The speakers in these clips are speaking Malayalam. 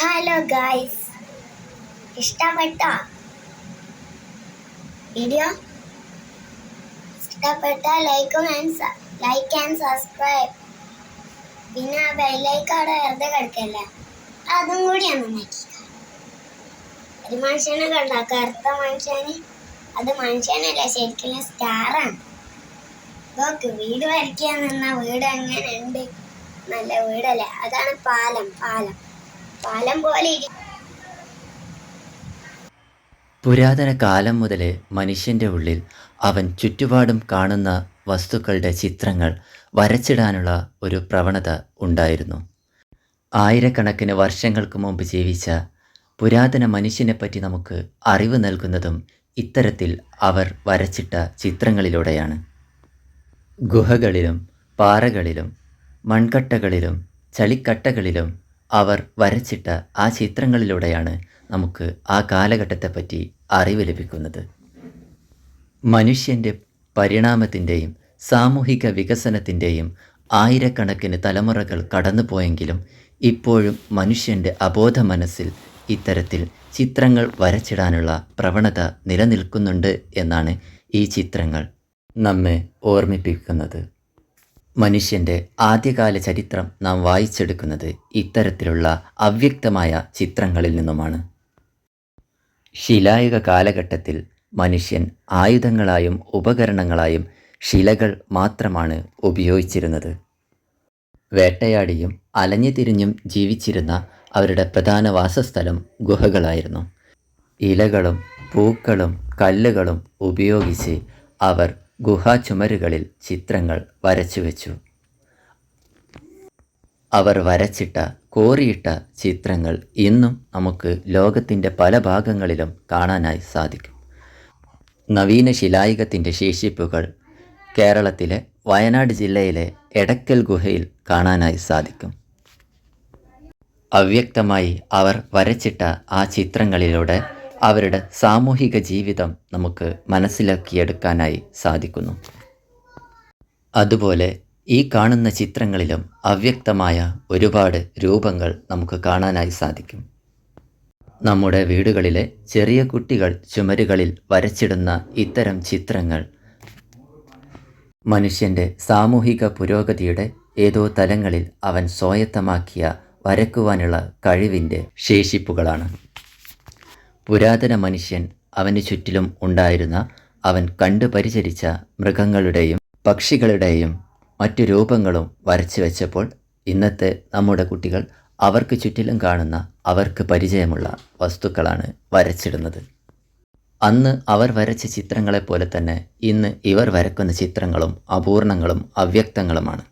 ഹലോ ഗായ്സ് ഇഷ്ടപ്പെട്ട? വീഡിയോ ഇഷ്ടപ്പെട്ട ലൈക്കും ആൻഡ് ലൈക്ക് ആൻഡ് സബ്സ്ക്രൈബ് പിന്നെ ആ ബെല്ലൈക്ക് അവിടെ വെറുതെ കിടക്കല്ലേ? അതും കൂടി ഒന്ന് നോക്കി. ഒരു മനുഷ്യനെ കണ്ട കറുത്ത മനുഷ്യന്. അത് മനുഷ്യനല്ല ശരിക്കും സ്റ്റാറാണ് നോക്ക് വീട് വരയ്ക്കാൻ വീട് അങ്ങനെ ഉണ്ട് നല്ല വീടല്ലേ? അതാണ് പാലം പാലം. പാലം പുരാതന കാലം മുതലേ മനുഷ്യന്റെ ഉള്ളിൽ അവൻ ചുറ്റുപാടും കാണുന്ന വസ്തുക്കളുടെ ചിത്രങ്ങൾ വരച്ചിടാനുള്ള ഒരു പ്രവണത ഉണ്ടായിരുന്നു. ആയിരക്കണക്കിന് വർഷങ്ങൾക്ക് മുമ്പ് ജീവിച്ച പുരാതന മനുഷ്യനെ പറ്റി നമുക്ക് അറിവ് നൽകുന്നതും ഇത്തരത്തിൽ അവർ വരച്ചിട്ട ചിത്രങ്ങളിലൂടെയാണ്. ഗുഹകളിലും പാറകളിലും മൺകട്ടകളിലും ചളിക്കട്ടകളിലും അവർ വരച്ചിട്ട ആ ചിത്രങ്ങളിലൂടെയാണ് നമുക്ക് ആ കാലഘട്ടത്തെപ്പറ്റി അറിവ് ലഭിക്കുന്നത്. മനുഷ്യന്റെ പരിണാമത്തിന്റെയും സാമൂഹിക വികസനത്തിന്റെയും ആയിരക്കണക്കിന് തലമുറകൾ കടന്നുപോയെങ്കിലും ഇപ്പോഴും മനുഷ്യന്റെ അബോധ മനസ്സിൽ ഇത്തരത്തിൽ ചിത്രങ്ങൾ വരച്ചിടാനുള്ള പ്രവണത നിലനിൽക്കുന്നുണ്ട് എന്നാണ് ഈ ചിത്രങ്ങൾ നമ്മെ ഓർമ്മിപ്പിക്കുന്നത്. മനുഷ്യന്റെ ആദ്യകാല ചരിത്രം നാം വായിച്ചെടുക്കുന്നത് ഇത്തരത്തിലുള്ള അവ്യക്തമായ ചിത്രങ്ങളിൽ നിന്നുമാണ്. ശിലായുഗ കാലഘട്ടത്തിൽ മനുഷ്യൻ ആയുധങ്ങളായും ഉപകരണങ്ങളായും ശിലകൾ മാത്രമാണ് ഉപയോഗിച്ചിരുന്നത്. വേട്ടയാടിയും അലഞ്ഞു തിരിഞ്ഞും ജീവിച്ചിരുന്ന അവരുടെ പ്രധാന വാസസ്ഥലം ഗുഹകളായിരുന്നു. ഇലകളും പൂക്കളും കല്ലുകളും ഉപയോഗിച്ച് അവർ ഗുഹാ ചുമരുകളിൽ ചിത്രങ്ങൾ വരച്ചു വെച്ചു. അവർ വരച്ചിട്ട കോറിയിട്ട ചിത്രങ്ങൾ ഇന്നും നമുക്ക് ലോകത്തിന്റെ പല ഭാഗങ്ങളിലും കാണാനായി സാധിക്കും. നവീന ശിലായുഗത്തിന്റെ ശേഷിപ്പുകൾ കേരളത്തിലെ വയനാട് ജില്ലയിലെ എടക്കൽ ഗുഹയിൽ കാണാനായി സാധിക്കും. അവ്യക്തമായി അവർ വരച്ചിട്ട ആ ചിത്രങ്ങളിലൂടെ അവരുടെ സാമൂഹിക ജീവിതം നമുക്ക് മനസ്സിലാക്കിയെടുക്കാനായി സാധിക്കുന്നു. അതുപോലെ ഈ കാണുന്ന ചിത്രങ്ങളിലും അവ്യക്തമായ ഒരുപാട് രൂപങ്ങൾ നമുക്ക് കാണാനായി സാധിക്കും. നമ്മുടെ വീടുകളിലെ ചെറിയ കുട്ടികൾ ചുമരുകളിൽ വരച്ചിടുന്ന ഇത്തരം ചിത്രങ്ങൾ മനുഷ്യന്റെ സാമൂഹിക പുരോഗതിയുടെ ഏതോ തലങ്ങളിൽ അവൻ സ്വായത്തമാക്കിയ വരക്കുവാനുള്ള കഴിവിന്റെ ശേഷിപ്പുകളാണ്. പുരാതന മനുഷ്യൻ അവന് ചുറ്റിലും ഉണ്ടായിരുന്ന അവൻ കണ്ടു പരിചരിച്ച മൃഗങ്ങളുടെയും പക്ഷികളുടെയും മറ്റു രൂപങ്ങളും വരച്ചു വെച്ചപ്പോൾ ഇന്നത്തെ നമ്മുടെ കുട്ടികൾ അവർക്ക് ചുറ്റിലും കാണുന്ന അവർക്ക് പരിചയമുള്ള വസ്തുക്കളാണ് വരച്ചിടുന്നത്. അന്ന് അവർ വരച്ച ചിത്രങ്ങളെപ്പോലെ തന്നെ ഇന്ന് ഇവർ വരക്കുന്ന ചിത്രങ്ങളും അപൂർണങ്ങളും അവ്യക്തങ്ങളുമാണ്.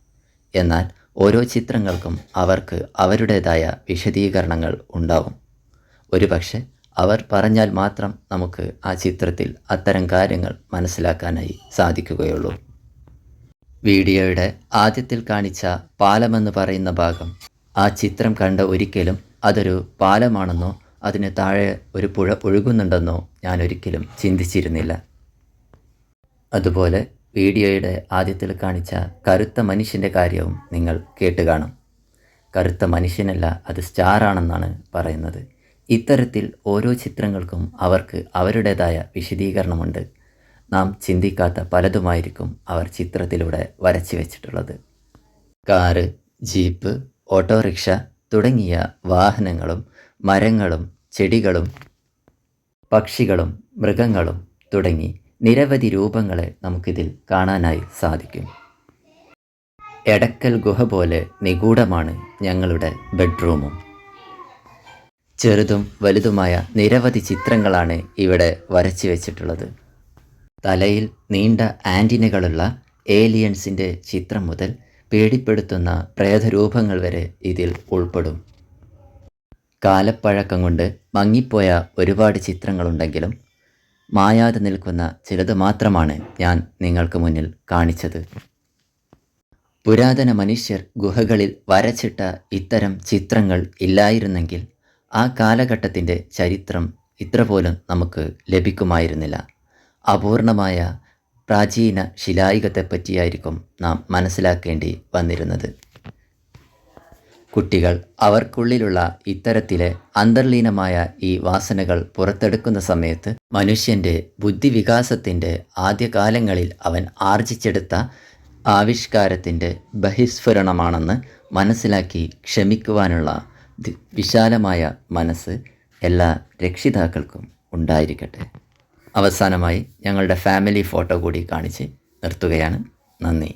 എന്നാൽ ഓരോ ചിത്രങ്ങൾക്കും അവർക്ക് അവരുടേതായ വിശദീകരണങ്ങൾ ഉണ്ടാവും. ഒരുപക്ഷെ അവർ പറഞ്ഞാൽ മാത്രം നമുക്ക് ആ ചിത്രത്തിൽ അത്തരം കാര്യങ്ങൾ മനസ്സിലാക്കാനായി സാധിക്കുകയുള്ളൂ. വീഡിയോയുടെ ആദ്യത്തിൽ കാണിച്ച പാലമെന്ന് പറയുന്ന ഭാഗം ആ ചിത്രം കണ്ട ഒരിക്കലും അതൊരു പാലമാണെന്നോ അതിന് താഴെ ഒരു പുഴ ഒഴുകുന്നുണ്ടെന്നോ ഞാൻ ഒരിക്കലും ചിന്തിച്ചിരുന്നില്ല. അതുപോലെ വീഡിയോയുടെ ആദ്യത്തിൽ കാണിച്ച കറുത്ത മനുഷ്യന്റെ കാര്യവും നിങ്ങൾ കേട്ട് കാണും. കറുത്ത മനുഷ്യനല്ല അത് സ്റ്റാറാണെന്നാണ് പറയുന്നത്. ഇത്തരത്തിൽ ഓരോ ചിത്രങ്ങൾക്കും അവർക്ക് അവരുടേതായ വിശദീകരണമുണ്ട്. നാം ചിന്തിക്കാത്ത പലതുമായിരിക്കും അവർ ചിത്രത്തിലൂടെ വരച്ചു വെച്ചിട്ടുള്ളത് കാറ് ജീപ്പ് ഓട്ടോറിക്ഷ തുടങ്ങിയ വാഹനങ്ങളും മരങ്ങളും ചെടികളും പക്ഷികളും മൃഗങ്ങളും തുടങ്ങി നിരവധി രൂപങ്ങളെ നമുക്കിതിൽ കാണാനായി സാധിക്കും. എടക്കൽ ഗുഹ പോലെ നിഗൂഢമാണ് ഞങ്ങളുടെ ബെഡ്റൂമും. ചെറുതും വലുതുമായ നിരവധി ചിത്രങ്ങളാണ് ഇവിടെ വരച്ചു വെച്ചിട്ടുള്ളത്. തലയിൽ നീണ്ട ആന്റിനകളുള്ള ഏലിയൻസിന്റെ ചിത്രം മുതൽ പേടിപ്പെടുത്തുന്ന പ്രേതരൂപങ്ങൾ വരെ ഇതിൽ ഉൾപ്പെടും. കാലപ്പഴക്കം കൊണ്ട് മങ്ങിപ്പോയ ഒരുപാട് ചിത്രങ്ങളുണ്ടെങ്കിലും മായാതെ നിൽക്കുന്ന ചിലത് മാത്രമാണ് ഞാൻ നിങ്ങൾക്ക് മുന്നിൽ കാണിച്ചത്. പുരാതന മനുഷ്യർ ഗുഹകളിൽ വരച്ചിട്ട ഇത്തരം ചിത്രങ്ങൾ ഇല്ലായിരുന്നെങ്കിൽ ആ കാലഘട്ടത്തിന്റെ ചരിത്രം ഇത്ര പോലും നമുക്ക് ലഭിക്കുമായിരുന്നില്ല. അപൂർണമായ പ്രാചീന ശിലായുഗത്തെപ്പറ്റിയായിരിക്കും നാം മനസ്സിലാക്കേണ്ടി വന്നിരുന്നത്. കുട്ടികൾ അവർക്കുള്ളിലുള്ള ഇത്തരത്തിലെ അന്തർലീനമായ ഈ വാസനകൾ പുറത്തെടുക്കുന്ന സമയത്ത് മനുഷ്യന്റെ ബുദ്ധിവികാസത്തിന്റെ ആദ്യകാലങ്ങളിൽ അവൻ ആർജിച്ചെടുത്ത ആവിഷ്കാരത്തിന്റെ ബഹിസ്ഫുരണമാണെന്ന് മനസ്സിലാക്കി ക്ഷമിക്കുവാനുള്ള വിശാലമായ മനസ്സ് എല്ലാ രക്ഷിതാക്കൾക്കും ഉണ്ടായിരിക്കട്ടെ. അവസാനമായി ഞങ്ങളുടെ ഫാമിലി ഫോട്ടോ കൂടി കാണിച്ച് നിർത്തുകയാണ്. നന്ദി.